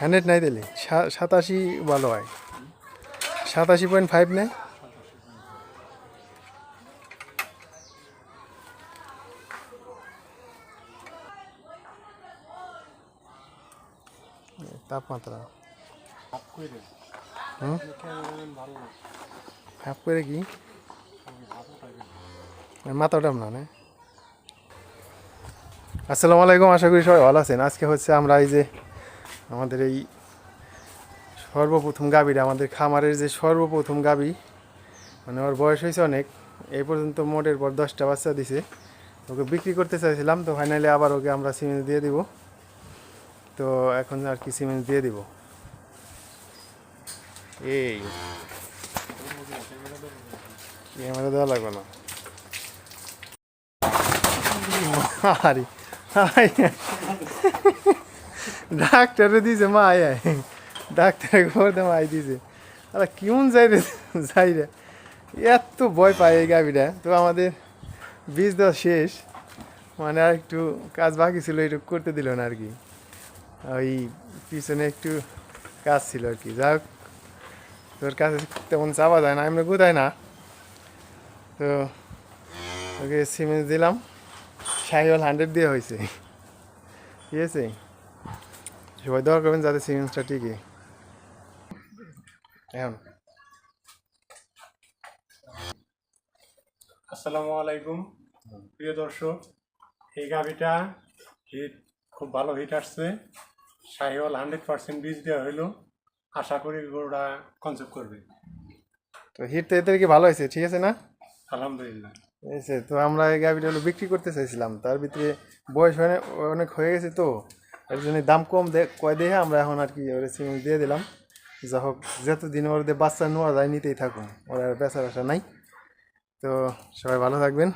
Hundred নাই দিলে। সাতাশি ভালো হয়। সাতাশি পয়েন্ট ফাইভ নেই? তাপমাত্রা। হাফ করে কি? মাথা না আসসালামু আলাইকুম, আশা করি সবাই ভালো আছেন। আজকে হচ্ছে আমরা এই যে আমাদের এই সর্বপ্রথম গাভীটা, আমাদের খামারের যে সর্বপ্রথম গাভী মানে ওর বয়স হয়েছে অনেক, এই পর্যন্ত মোটের পর দশটা বাচ্চা দিছে। ওকে বিক্রি করতে চাইছিলাম, তো ফাইনালি আবার ওকে আমরা সিমেন্ট দিয়ে দিব। তো এখন আর কি সিমেন্ট দিয়ে দিব। এই। ক্যামেরা দেওয়া লাগবে না। ডাক্তারে দিছে মা আয় ডাক্তারে খবর দে মাই দিছে। আরে, কেমন যাই রে যাই রে। এত ভয় পায় এই গাভিটা। তো আমাদের বীজ দেওয়া শেষ। মানে আর একটু কাজ বাকি ছিল, একটু করতে দিল না আর কি। ওই পিছনে একটু কাজ ছিল আর কি। যাই হোক তোর কাছে তেমন চাপা যায় না এমনি কোথায় না তো ওকে সিমেন্ট দিলাম সাইকেল হান্ড্রেড দিয়ে হয়েছে ঠিক আছে সবাই দোয়া করবেন যাতে সিমেন্টটা টিকে এখন আসসালামু আলাইকুম প্রিয় দর্শক, এই গাভিটা হিট, খুব ভালো হিট আসছে। সাহিওয়াল হান্ড্রেড পার্সেন্ট বীজ দেওয়া হইল। আশা করি গরুটা কনসেপ্ট করবে। তো হিট তো এদের কি ভালো হয়েছে ঠিক আছে না? আলহামদুলিল্লাহ। আছে তো আমরা এই গাভিটা হলো বিক্রি করতে চাইছিলাম তার ভিতরে বয়স অনেক অনেক হয়ে গেছে তো এর জন্য দাম কম দে কয় দেখে আমরা এখন আর কি ওরা সিমেন্ট দিয়ে দিলাম। যা হোক যতদিন ওর দিয়ে বাচ্চা নেওয়া যায় নিতেই থাকুন ওরা আর বেচার আশা নাই। তো সবাই ভালো থাকবেন।